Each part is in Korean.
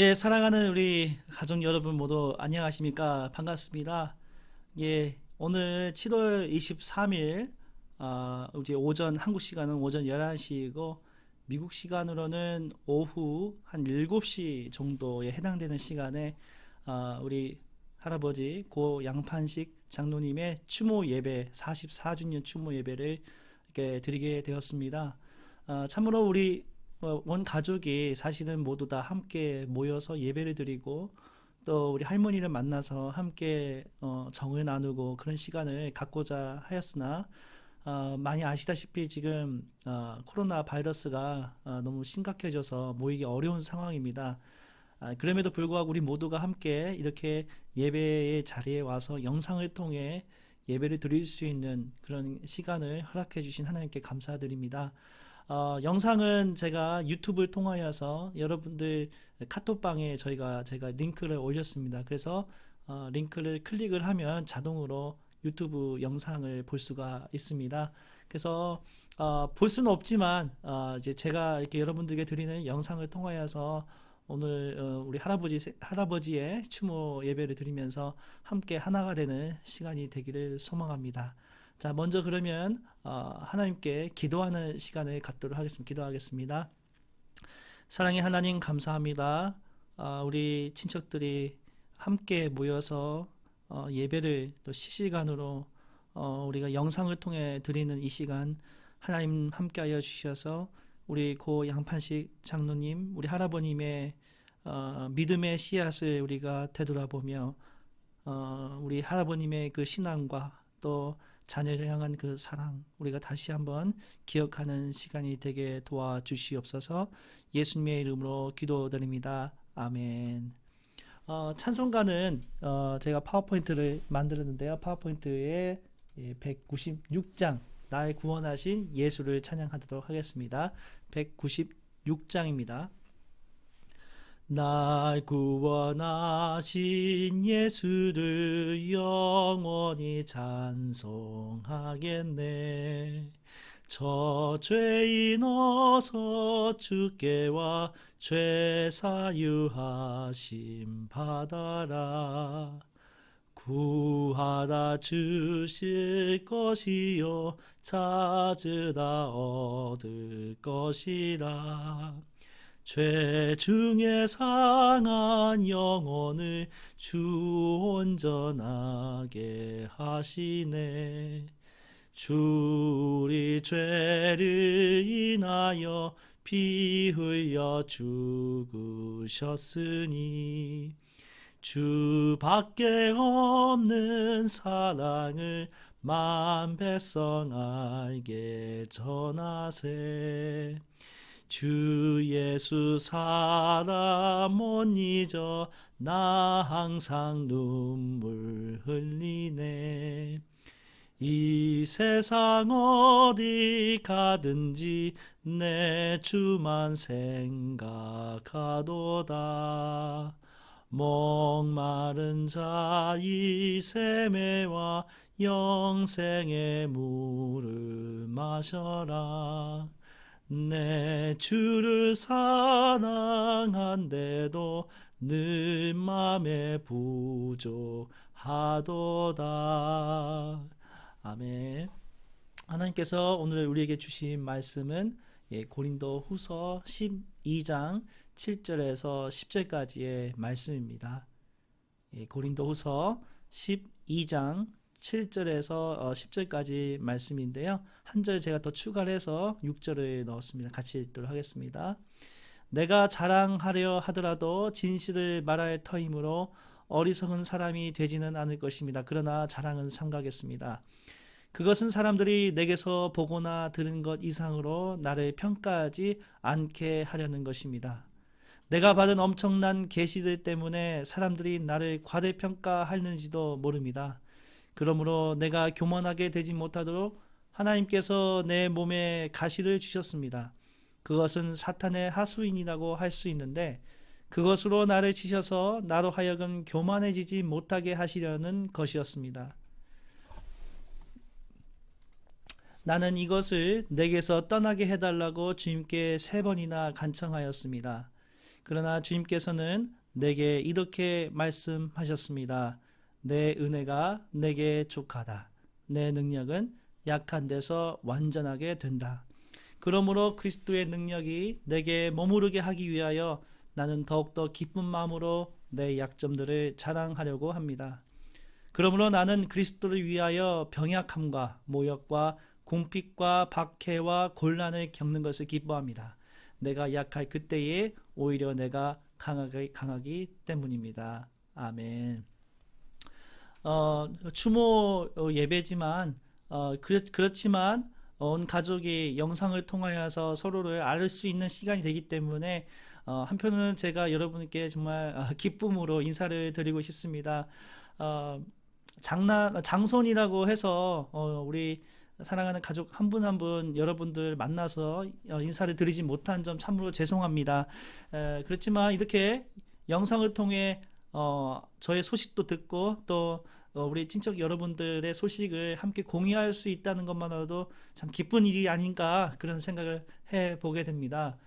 예, 사랑하는 우리 가족 여러분 모두 안녕하십니까? 반갑습니다. 예, 오늘 7월 23일, 아, 이제 오전, 한국 시간은 오전 11시이고, 미국 시간으로는 오후 한 7시 정도에 해당되는 시간에, 아, 우리 할아버지 고 양판식 장로님의 추모 예배, 44주년 추모 예배를 이렇게 드리게 되었습니다. 아, 참으로 우리 어, 원 가족이 사실은 모두 다 함께 모여서 예배를 드리고 또 우리 할머니를 만나서 함께 어, 정을 나누고 그런 시간을 갖고자 하였으나 어, 많이 아시다시피 지금 어, 코로나 바이러스가 어, 너무 심각해져서 모이기 어려운 상황입니다. 아, 그럼에도 불구하고 우리 모두가 함께 이렇게 예배의 자리에 와서 영상을 통해 예배를 드릴 수 있는 그런 시간을 허락해 주신 하나님께 감사드립니다. 어, 영상은 제가 유튜브를 통하여서 여러분들 카톡방에 저희가 제가 링크를 올렸습니다. 그래서 어, 링크를 클릭을 하면 자동으로 유튜브 영상을 볼 수가 있습니다. 그래서 어, 볼 수는 없지만 어, 이제 제가 이렇게 여러분들께 드리는 영상을 통하여서 오늘 어, 우리 할아버지 할아버지의 추모 예배를 드리면서 함께 하나가 되는 시간이 되기를 소망합니다. 자, 먼저 그러면 어, 하나님께 기도하는 시간을 갖도록 하겠습니다. 기도하겠습니다. 사랑의 하나님 감사합니다. 어, 우리 친척들이 함께 모여서 어, 예배를 또 실시간으로 어, 우리가 영상을 통해 드리는 이 시간 하나님 함께하여 주셔서 우리 고 양판식 장로님, 우리 할아버님의 어, 믿음의 씨앗을 우리가 되돌아보며 어, 우리 할아버님의 그 신앙과 또 자녀를 향한 그 사랑 우리가 다시 한번 기억하는 시간이 되게 도와주시옵소서 예수님의 이름으로 기도드립니다. 아멘. 어, 찬송가는 어, 제가 파워포인트를 만들었는데요. 파워포인트에 196장 날 구원하신 예수를 찬양하도록 하겠습니다. 196장입니다. 날 구원하신 예수를 영원히 찬송하겠네. 저 죄인 어서 주께와 죄 사유하심 받아라. 구하다 주실 것이요 찾으다 얻을 것이라. 죄 중에 상한 영혼을 주 온전하게 하시네. 주 우리 죄를 인하여 피 흘려 죽으셨으니 주 밖에 없는 사랑을 만 백성 알게 전하세. 주 예수 사랑 못 잊어 나 항상 눈물 흘리네. 이 세상 어디 가든지 내 주만 생각하도다. 목마른 자이 세매와 영생의 물을 마셔라 내 주를 사랑한데도 늘 맘에 부족하도다. 아멘. 하나님께서 오늘 우리에게 주신 말씀은 예, 고린도 후서 12장 7절에서 10절까지의 말씀입니다. 예, 고린도 후서 12장 7절에서 10절까지 말씀인데요. 한 절 제가 더 추가를 해서 6절을 넣었습니다. 같이 읽도록 하겠습니다. 내가 자랑하려 하더라도 진실을 말할 터이므로 어리석은 사람이 되지는 않을 것입니다. 그러나 자랑은 삼가겠습니다. 그것은 사람들이 내게서 보거나 들은 것 이상으로 나를 평가하지 않게 하려는 것입니다. 내가 받은 엄청난 계시들 때문에 사람들이 나를 과대평가하는지도 모릅니다. 그러므로 내가 교만하게 되지 못하도록 하나님께서 내 몸에 가시를 주셨습니다. 그것은 사탄의 하수인이라고 할 수 있는데 그것으로 나를 치셔서 나로 하여금 교만해지지 못하게 하시려는 것이었습니다. 나는 이것을 내게서 떠나게 해달라고 주님께 세 번이나 간청하였습니다. 그러나 주님께서는 내게 이렇게 말씀하셨습니다. 내 은혜가 내게 족하다. 내 능력은 약한 데서 완전하게 된다. 그러므로 그리스도의 능력이 내게 머무르게 하기 위하여 나는 더욱더 기쁜 마음으로 내 약점들을 자랑하려고 합니다. 그러므로 나는 그리스도를 위하여 병약함과 모욕과 궁핍과 박해와 곤란을 겪는 것을 기뻐합니다. 내가 약할 그때에 오히려 내가 강하게 강하기 때문입니다. 아멘. 어, 추모 예배지만 어, 그, 그렇지만 온 가족이 영상을 통하여서 서로를 알 수 있는 시간이 되기 때문에 어, 한편으로는 제가 여러분께 정말 아, 기쁨으로 인사를 드리고 싶습니다. 어, 장난 장손이라고 해서 어, 우리 사랑하는 가족 한 분 한 분 여러분들 만나서 어, 인사를 드리지 못한 점 참으로 죄송합니다. 에, 그렇지만 이렇게 영상을 통해 어, 저의 소식도 듣고 또 어, 우리 친척 여러분들의 소식을 함께 공유할 수 있다는 것만으로도 참 기쁜 일이 아닌가 그런 생각을 해 보게 됩니다.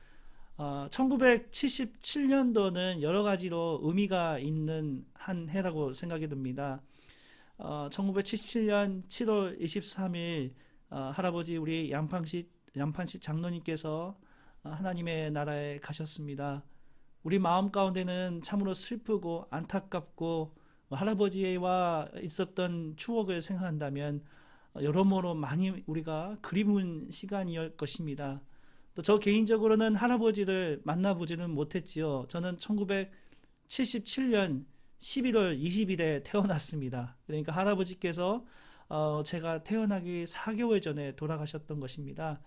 어, 1977년도는 여러 가지로 의미가 있는 한 해라고 생각이 듭니다. 어, 1977년 7월 23일 어, 할아버지 우리 양판시 양판시 장로님께서 어, 하나님의 나라에 가셨습니다. 우리 마음 가운데는 참으로 슬프고 안타깝고 할아버지와 있었던 추억을 생각한다면 어, 여러모로 많이 우리가 그리운 시간이었 것입니다. 또 저 개인적으로는 할아버지를 만나보지는 못했지요. 저는 1977년 11월 20일에 태어났습니다. 그러니까 할아버지께서 어, 제가 태어나기 4개월 전에 돌아가셨던 것입니다.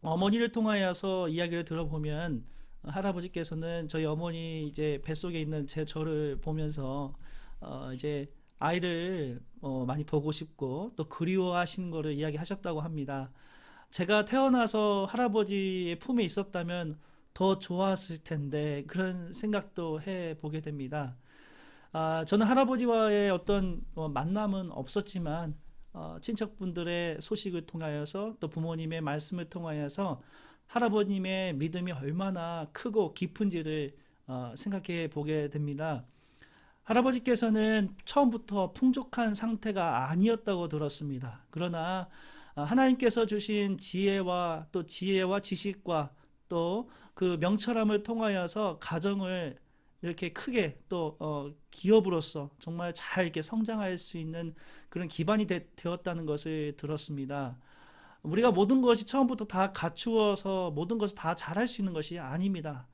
어머니를 통하여서 이야기를 들어보면 할아버지께서는 저희 어머니 이제 뱃속에 있는 제 저를 보면서 어, 이제 아이를 어, 많이 보고 싶고 또 그리워하신 거를 이야기하셨다고 합니다. 제가 태어나서 할아버지의 품에 있었다면 더 좋았을 텐데 그런 생각도 해 보게 됩니다. 아, 저는 할아버지와의 어떤 어, 만남은 없었지만 어, 친척분들의 소식을 통하여서 또 부모님의 말씀을 통하여서 할아버님의 믿음이 얼마나 크고 깊은지를 어, 생각해 보게 됩니다. 할아버지께서는 처음부터 풍족한 상태가 아니었다고 들었습니다. 그러나 어, 하나님께서 주신 지혜와 또 지혜와 지식과 또 그 명철함을 통하여서 가정을 이렇게 크게 또 어, 기업으로서 정말 잘 이렇게 성장할 수 있는 그런 기반이 되, 되었다는 것을 들었습니다. 우리가 모든 것이 처음부터 다 갖추어서 모든 것을 다 잘할 수 있는 것이 아닙니다.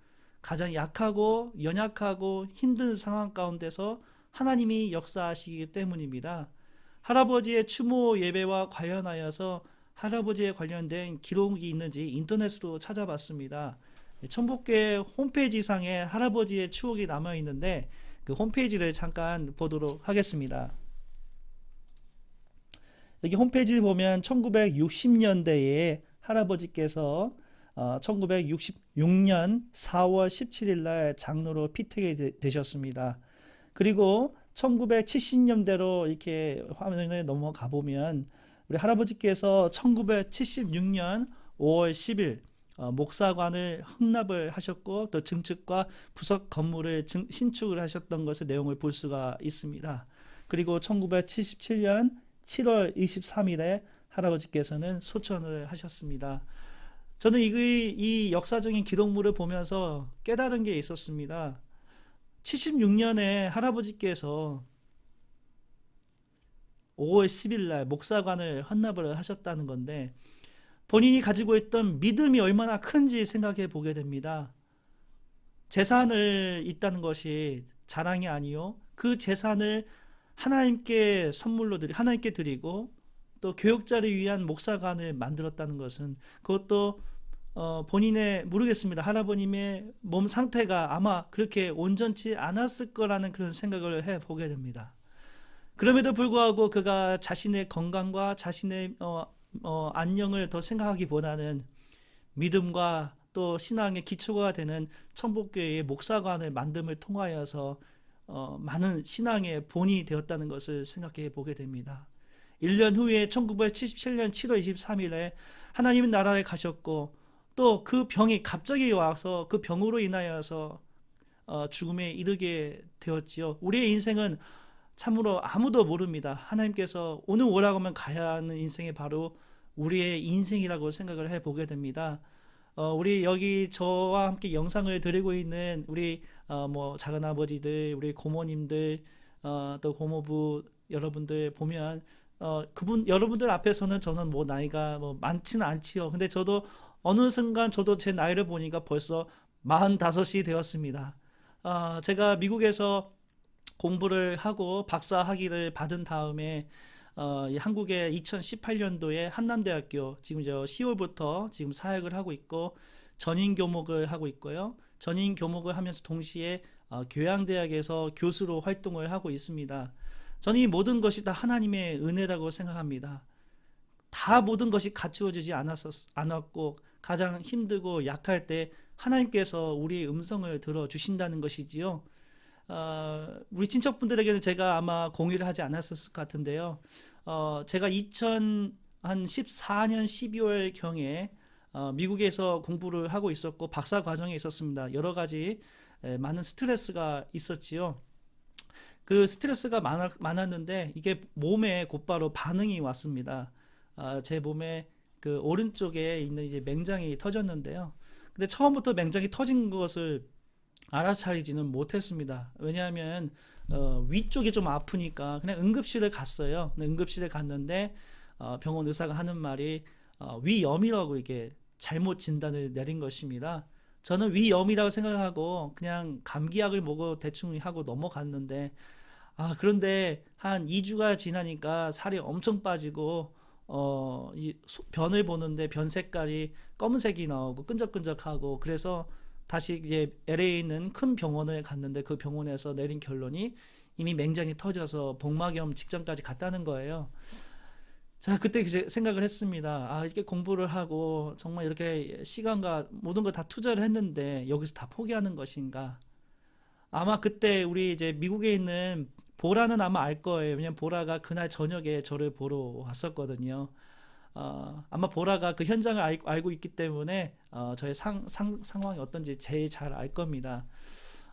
가장 약하고 연약하고 힘든 상황 가운데서 하나님이 역사하시기 때문입니다. 할아버지의 추모 예배와 관련하여서 할아버지에 관련된 기록이 있는지 인터넷으로 찾아봤습니다. 천복계 홈페이지상에 할아버지의 추억이 남아 있는데 그 홈페이지를 잠깐 보도록 하겠습니다. 여기 홈페이지를 보면 1960년대에 할아버지께서 어, 1966년 4월 17일 날 장로로 피택이 되, 셨습니다 그리고 1970년대로 이렇게 화면에 넘어가 보면 우리 할아버지께서 1976년 5월 10일 어, 목사관을 흥납을 하셨고 또 증축과 부석 건물을 증, 신축을 하셨던 것을 내용을 볼 수가 있습니다. 그리고 1977년 7월 23일에 할아버지께서는 소천을 하셨습니다. 저는 이, 이 역사적인 기록물을 보면서 깨달은 게 있었습니다. 76년에 할아버지께서 5월 10일 날 목사관을 헌납을 하셨다는 건데 본인이 가지고 있던 믿음이 얼마나 큰지 생각해 보게 됩니다. 재산을 있다는 것이 자랑이 아니요. 그 재산을 하나님께 선물로 드리, 하나님께 드리고 또 교육자를 위한 목사관을 만들었다는 것은 그것도 어, 본인의 모르겠습니다. 할아버님의 몸 상태가 아마 그렇게 온전치 않았을 거라는 그런 생각을 해 보게 됩니다. 그럼에도 불구하고 그가 자신의 건강과 자신의 어, 어, 안녕을 더 생각하기보다는 믿음과 또 신앙의 기초가 되는 천복교회의 목사관을 만듦을 통하여서 어, 많은 신앙의 본이 되었다는 것을 생각해 보게 됩니다. 1년 후에 1977년 7월 23일에 하나님의 나라에 가셨고 또 그 병이 갑자기 와서 그 병으로 인하여서 어, 죽음에 이르게 되었지요. 우리의 인생은 참으로 아무도 모릅니다. 하나님께서 오늘 오라고 하면 가야 하는 인생이 바로 우리의 인생이라고 생각을 해 보게 됩니다. 어, 우리 여기 저와 함께 영상을 드리고 있는 우리 어, 뭐 작은 아버지들, 우리 고모님들, 어, 또 고모부 여러분들 보면 어, 그분 여러분들 앞에서는 저는 뭐 나이가 뭐 많지는 않지요. 근데 저도 어느 순간 저도 제 나이를 보니까 벌써 45이 되었습니다. 어, 제가 미국에서 공부를 하고 박사 학위를 받은 다음에 어, 이 한국의 2018년도에 한남대학교 지금 저 10월부터 지금 사역을 하고 있고 전인 교목을 하고 있고요. 전인 교목을 하면서 동시에 어, 교양대학에서 교수로 활동을 하고 있습니다. 저는 이 모든 것이 다 하나님의 은혜라고 생각합니다. 다 모든 것이 갖추어지지 않았었, 않았고 가장 힘들고 약할 때 하나님께서 우리의 음성을 들어주신다는 것이지요. 어, 우리 친척분들에게는 제가 아마 공유를 하지 않았을 것 같은데요. 어, 제가 2014년 12월 경에 어, 미국에서 공부를 하고 있었고 박사 과정에 있었습니다. 여러 가지 에, 많은 스트레스가 있었지요. 그 스트레스가 많았, 많았는데 이게 몸에 곧바로 반응이 왔습니다. 아, 제 몸에 그 오른쪽에 있는 이제 맹장이 터졌는데요. 근데 처음부터 맹장이 터진 것을 알아차리지는 못했습니다. 왜냐하면 어, 위쪽이 좀 아프니까 그냥 응급실에 갔어요. 응급실에 갔는데 어, 병원 의사가 하는 말이 어, 위염이라고 이게 잘못 진단을 내린 것입니다. 저는 위염이라고 생각하고 그냥 감기약을 먹어 대충 하고 넘어갔는데 아 그런데 한 2주가 지나니까 살이 엄청 빠지고 어, 이 소- 변을 보는데 변 색깔이 검은색이 나오고 끈적끈적하고 그래서 다시 이제 LA에 있는 큰 병원을 갔는데 그 병원에서 내린 결론이 이미 맹장이 터져서 복막염 직전까지 갔다는 거예요. 자, 그때 이제 생각을 했습니다. 아, 이렇게 공부를 하고 정말 이렇게 시간과 모든 걸 다 투자를 했는데 여기서 다 포기하는 것인가? 아마 그때 우리 이제 미국에 있는 보라는 아마 알 거예요. 왜냐면 보라가 그날 저녁에 저를 보러 왔었거든요. 어, 아마 보라가 그 현장을 알, 알고 있기 때문에 어, 저의 상, 상, 상황이 어떤지 제일 잘 알 겁니다.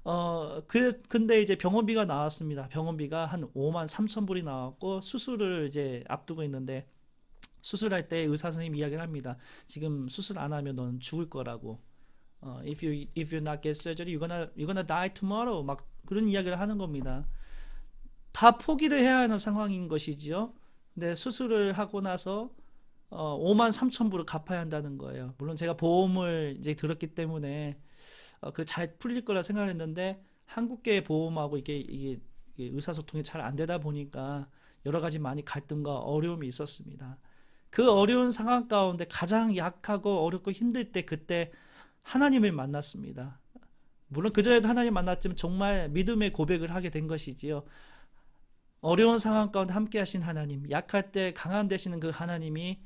어, 그, 근데 이제 병원비가 나왔습니다. 병원비가 한 5만 3천 불이 나왔고 수술을 이제 앞두고 있는데 수술할 때 의사 선생님 이야기를 합니다. 지금 수술 안 하면 넌 죽을 거라고. 어, if you if you not get surgery, you're gonna you're gonna die tomorrow. 막 그런 이야기를 하는 겁니다. 다 포기를 해야 하는 상황인 것이지요. 근데 수술을 하고 나서 어, 5만 3천 불을 갚아야 한다는 거예요. 물론 제가 보험을 이제 들었기 때문에 어, 그잘 풀릴 거라 생각했는데 한국계 보험하고 이게, 이게, 이게 의사소통이 잘 안 되다 보니까 여러 가지 많이 갈등과 어려움이 있었습니다. 그 어려운 상황 가운데 가장 약하고 어렵고 힘들 때 그때 하나님을 만났습니다. 물론 그전에도 하나님 만났지만 정말 믿음의 고백을 하게 된 것이지요. 어려운 상황 가운데 함께 하신 하나님, 약할 때 강함 되시는 그 하나님이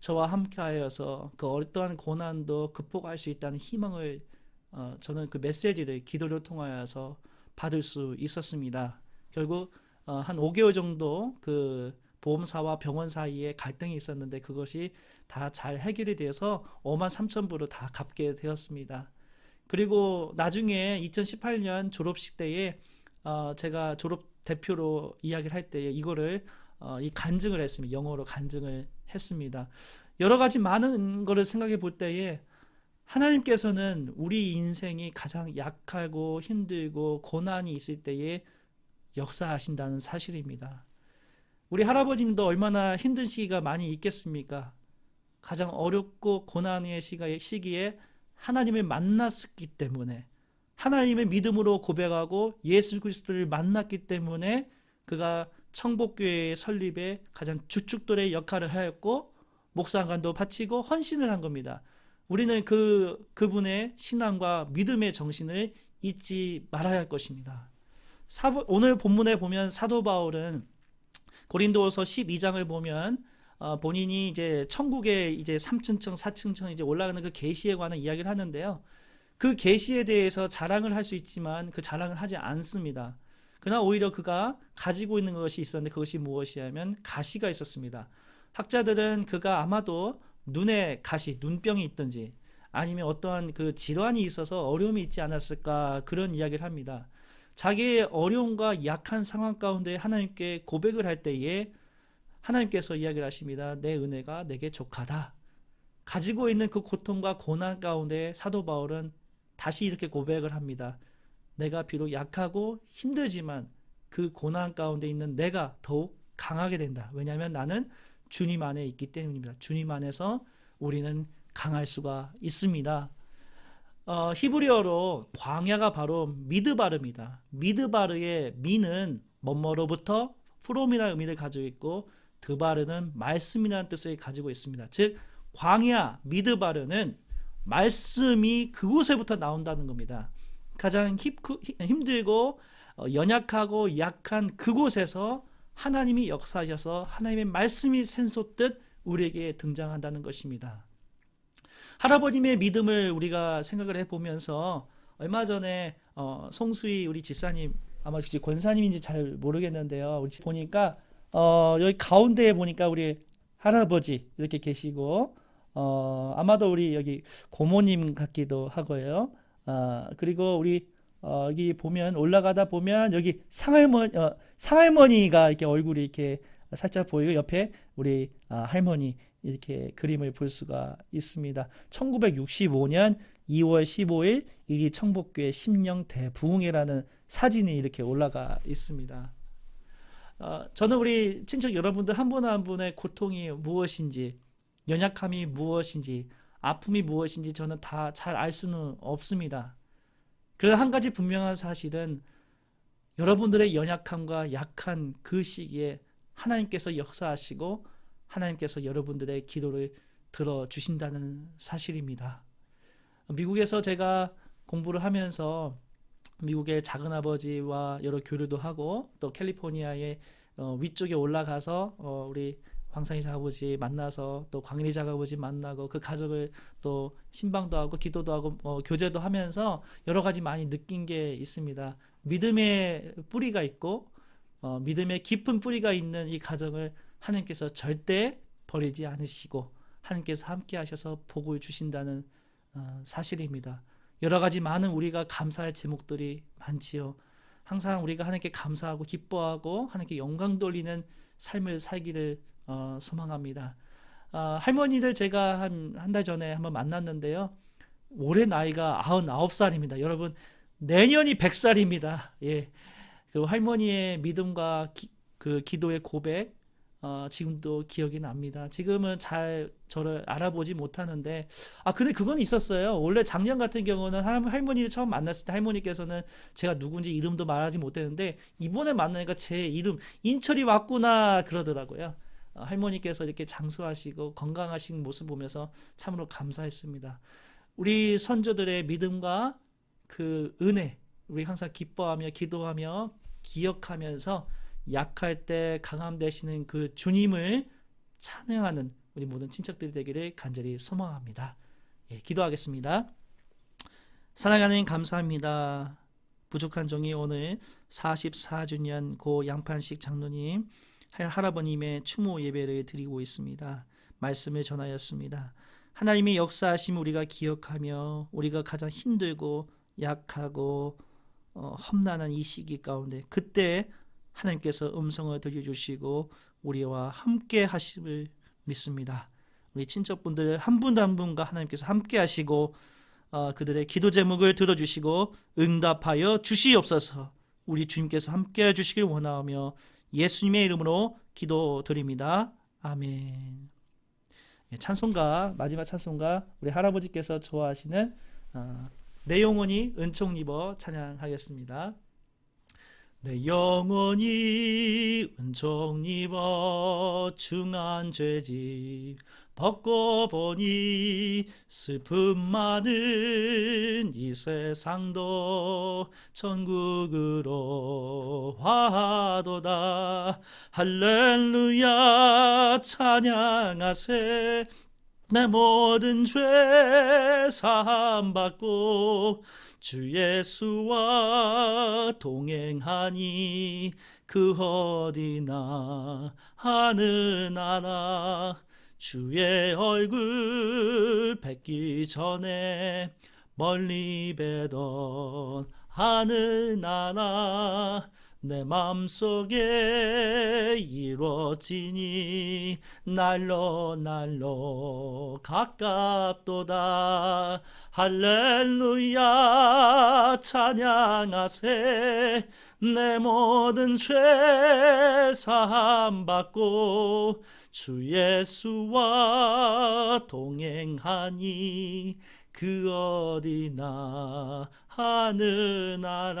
저와 함께 하여서 그 어떠한 고난도 극복할 수 있다는 희망을 어, 저는 그 메시지를 기도를 통하여서 받을 수 있었습니다. 결국 어, 한 5개월 정도 그 보험사와 병원 사이에 갈등이 있었는데 그것이 다 잘 해결이 돼서 5만 3천 불을 다 갚게 되었습니다. 그리고 나중에 2018년 졸업식 때에 어, 제가 졸업 대표로 이야기를 할 때에 이거를 어, 이 간증을 했습니다. 영어로 간증을 했습니다. 여러 가지 많은 거를 생각해 볼 때에 하나님께서는 우리 인생이 가장 약하고 힘들고 고난이 있을 때에 역사하신다는 사실입니다. 우리 할아버님도 얼마나 힘든 시기가 많이 있겠습니까? 가장 어렵고 고난의 시기에 하나님을 만났기 때문에 하나님의 믿음으로 고백하고 예수 그리스도를 만났기 때문에 그가 청복교회의 설립에 가장 주축돌의 역할을 하였고 목사관도 바치고 헌신을 한 겁니다. 우리는 그 그분의 신앙과 믿음의 정신을 잊지 말아야 할 것입니다. 사, 오늘 본문에 보면 사도 바울은 고린도서 12장을 보면 어, 본인이 이제 천국에 이제 3층층, 4층층 이제 올라가는 그 계시에 관한 이야기를 하는데요. 그 계시에 대해서 자랑을 할 수 있지만 그 자랑을 하지 않습니다. 그러나 오히려 그가 가지고 있는 것이 있었는데 그것이 무엇이냐면 가시가 있었습니다. 학자들은 그가 아마도 눈에 가시, 눈병이 있든지 아니면 어떠한 그 질환이 있어서 어려움이 있지 않았을까 그런 이야기를 합니다. 자기의 어려움과 약한 상황 가운데 하나님께 고백을 할 때에 하나님께서 이야기를 하십니다. 내 은혜가 내게 족하다. 가지고 있는 그 고통과 고난 가운데 사도 바울은 다시 이렇게 고백을 합니다. 내가 비록 약하고 힘들지만 그 고난 가운데 있는 내가 더욱 강하게 된다. 왜냐하면 나는 주님 안에 있기 때문입니다. 주님 안에서 우리는 강할 수가 있습니다. 어, 히브리어로 광야가 바로 미드바르입니다. 미드바르의 미는 뭐뭐로부터 프롬이라는 의미를 가지고 있고 드바르는 말씀이라는 뜻을 가지고 있습니다. 즉 광야 미드바르는 말씀이 그곳에부터 나온다는 겁니다. 가장 힘들고 어, 연약하고 약한 그곳에서 하나님이 역사하셔서 하나님의 말씀이 샘솟듯 우리에게 등장한다는 것입니다. 할아버님의 믿음을 우리가 생각을 해보면서 얼마 전에 어, 송수희 우리 집사님 아마 권사님인지 잘 모르겠는데요. 우리 보니까 어, 여기 가운데에 보니까 우리 할아버지 이렇게 계시고 어, 아마도 우리 여기 고모님 같기도 하고요. 아, 그리고 우리 어, 여기 보면 올라가다 보면 여기 상할머니 어, 상할머니가 이렇게 얼굴이 이렇게 살짝 보이고 옆에 우리 아, 할머니 이렇게 그림을 볼 수가 있습니다. 1965년 2월 15일 이 청복교회 심령 대부흥이라는 사진이 이렇게 올라가 있습니다. 어, 저는 우리 친척 여러분들 한 분 한 분의 고통이 무엇인지, 연약함이 무엇인지, 아픔이 무엇인지 저는 다 잘 알 수는 없습니다. 그래서 한 가지 분명한 사실은 여러분들의 연약함과 약한 그 시기에 하나님께서 역사하시고 하나님께서 여러분들의 기도를 들어주신다는 사실입니다. 미국에서 제가 공부를 하면서 미국의 작은 아버지와 여러 교류도 하고 또 캘리포니아의 어, 위쪽에 올라가서 어, 우리 황상희 작아버지 만나서 또 광일이 작아버지 만나고 그 가족을 또 신방도 하고 기도도 하고 어, 교제도 하면서 여러 가지 많이 느낀 게 있습니다. 믿음의 뿌리가 있고 어, 믿음의 깊은 뿌리가 있는 이 가정을 하나님께서 절대 버리지 않으시고 하나님께서 함께 하셔서 복을 주신다는 어, 사실입니다. 여러 가지 많은 우리가 감사할 제목들이 많지요. 항상 우리가 하나님께 감사하고 기뻐하고 하나님께 영광 돌리는 삶을 살기를 어, 소망합니다. 어, 할머니들 제가 한 한 달 전에 한번 만났는데요. 올해 나이가 99살입니다. 여러분 내년이 100살입니다. 예. 그 할머니의 믿음과 기, 그 기도의 고백 어, 지금도 기억이 납니다. 지금은 잘 저를 알아보지 못하는데, 아, 근데 그건 있었어요. 원래 작년 같은 경우는 할머니를 처음 만났을 때 할머니께서는 제가 누군지 이름도 말하지 못했는데, 이번에 만나니까 제 이름, 인철이 왔구나, 그러더라고요. 어, 할머니께서 이렇게 장수하시고 건강하신 모습 보면서 참으로 감사했습니다. 우리 선조들의 믿음과 그 은혜, 우리 항상 기뻐하며 기도하며 기억하면서 약할 때 강함 되시는 그 주님을 찬양하는 우리 모든 친척들이 되기를 간절히 소망합니다. 예, 기도하겠습니다. 사랑하는 감사합니다. 부족한 종이 오늘 44주년 고 양판식 장로님 할아버님의 추모 예배를 드리고 있습니다. 말씀을 전하였습니다. 하나님의 역사하심 우리가 기억하며 우리가 가장 힘들고 약하고 어, 험난한 이 시기 가운데 그때 하나님께서 음성을 들려주시고 우리와 함께 하심을 믿습니다. 우리 친척분들 한 분 한 분과 하나님께서 함께 하시고 어, 그들의 기도 제목을 들어주시고 응답하여 주시옵소서. 우리 주님께서 함께 해주시길 원하며 예수님의 이름으로 기도드립니다. 아멘. 예, 찬송가 마지막 찬송가 우리 할아버지께서 좋아하시는 어, 내 영혼이 은총 입어 찬양하겠습니다. 내 영혼이 은총 입어 중한 죄지 벗고 보니 슬픔 많은 이 세상도 천국으로 화도다. 할렐루야 찬양하세. 내 모든 죄 사함 받고 주 예수와 동행하니 그 어디나 하는 나나 주의 얼굴 뵙기 전에 멀리 뵈던 하늘나라 내 맘속에 이루어지니 날로 날로 가깝도다. 할렐루야 찬양하세. 내 모든 죄 사함 받고 주 예수와 동행하니 그 어디나 하늘나라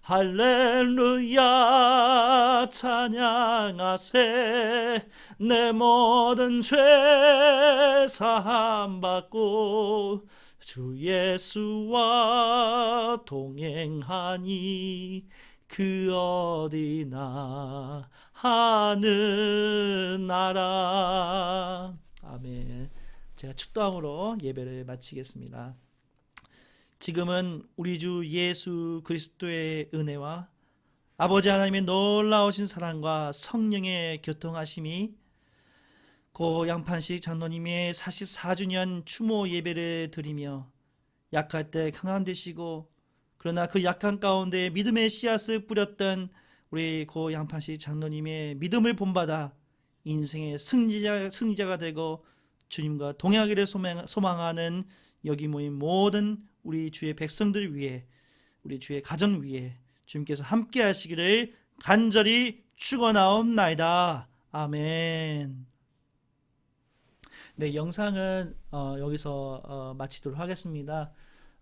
할렐루야 찬양하세. 내 모든 죄 사함 받고 주 예수와 동행하니 그 어디나 하늘 나라. 아멘. 제가 축도함으로 예배를 마치겠습니다. 지금은 우리 주 예수 그리스도의 은혜와 아버지 하나님의 놀라우신 사랑과 성령의 교통하심이 고 양판식 장로님의 44주년 추모 예배를 드리며 약할 때 강함 되시고 그러나 그 약한 가운데 믿음의 씨앗을 뿌렸던 우리 고 양판식 장로님의 믿음을 본받아 인생의 승리자, 승리자가 되고 주님과 동행하기를 소망- 소망하는 여기 모인 모든 우리 주의 백성들 위해 우리 주의 가정 위해 주님께서 함께 하시기를 간절히 축원하옵나이다. 아멘. 네, 영상은 어, 여기서 어, 마치도록 하겠습니다.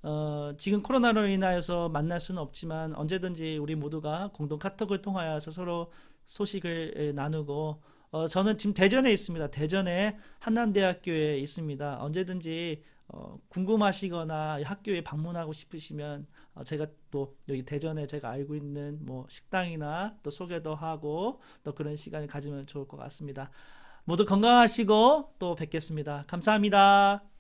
어, 지금 코로나로 인하여서 만날 수는 없지만 언제든지 우리 모두가 공동 카톡을 통하여서 서로 소식을 에, 나누고 어, 저는 지금 대전에 있습니다. 대전에 한남대학교에 있습니다. 언제든지 어, 궁금하시거나 학교에 방문하고 싶으시면 어, 제가 또 여기 대전에 제가 알고 있는 뭐 식당이나 또 소개도 하고 또 그런 시간을 가지면 좋을 것 같습니다. 모두 건강하시고 또 뵙겠습니다. 감사합니다.